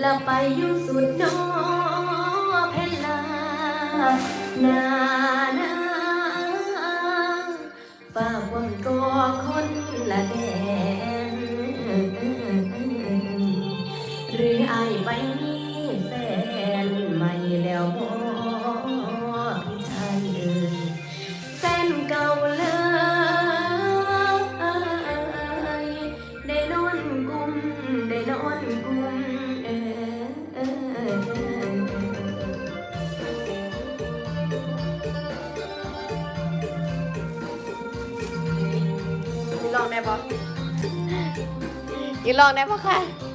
แลาไปอยู่สุดนอเพลลานานาฝากวังกอคนละแด กินลองได้ปะคะ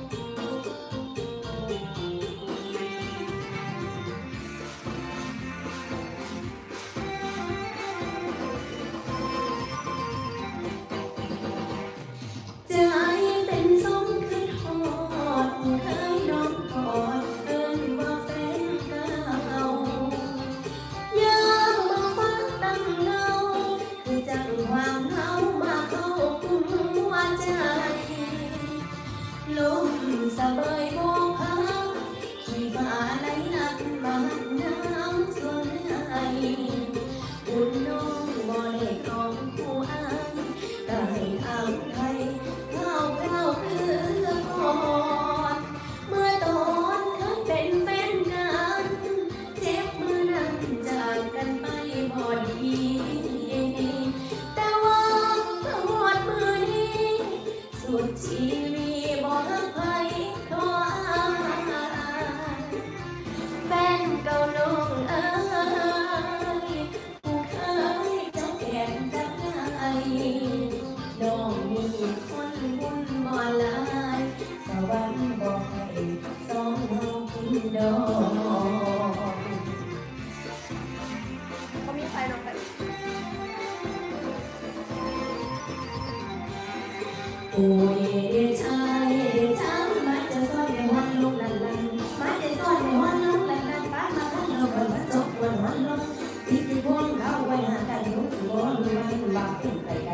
โอ้ยเดชาเดชามาจะซ่อนในห้องลูกลันลันมาจะซ่อนในห้องลูกลันลันป้ามาทั้งเราบนพระจบกวนวันลงที่ที่วงเขาไว้หากันหิวหัวรวยลาเป็นไปไกล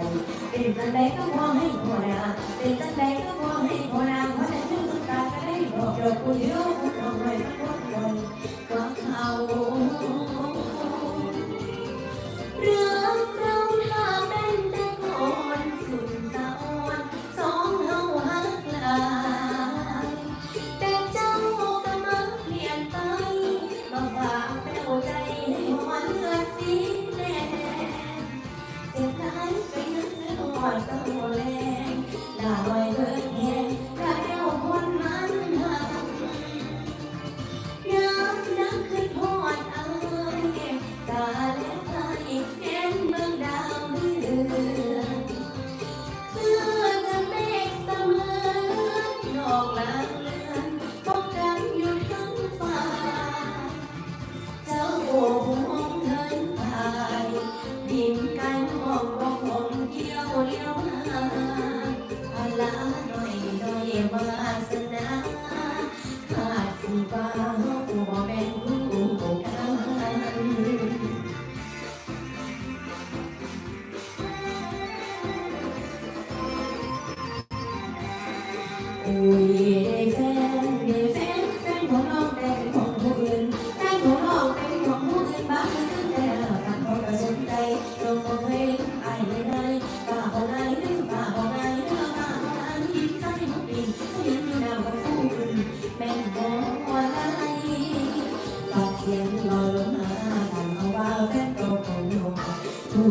เป็นจันใดก็มองให้หัวนาเป็นจันใดก็มองให้หัวนาเพราะแต่ชื่อดตาก็ได้บอกคุญเยอ ไปนั้นหรือว่าสมวแรงด่าไว้เพื่อ วาสนาขาดสีบ้าวบ่แม่นคู่กันอุ้ยได้แฟน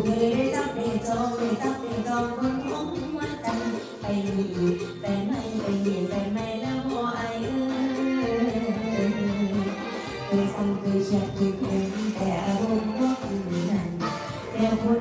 เธยได้จับได้จองได้จับได้จองคนของหัวใจไปดีแต่ไม่ไปดีแต่ไม่แล้วพอไอเออเคยสั่งเคยแชทเคยคุยแต่อารมณ์ก็คือนั้นแต่คน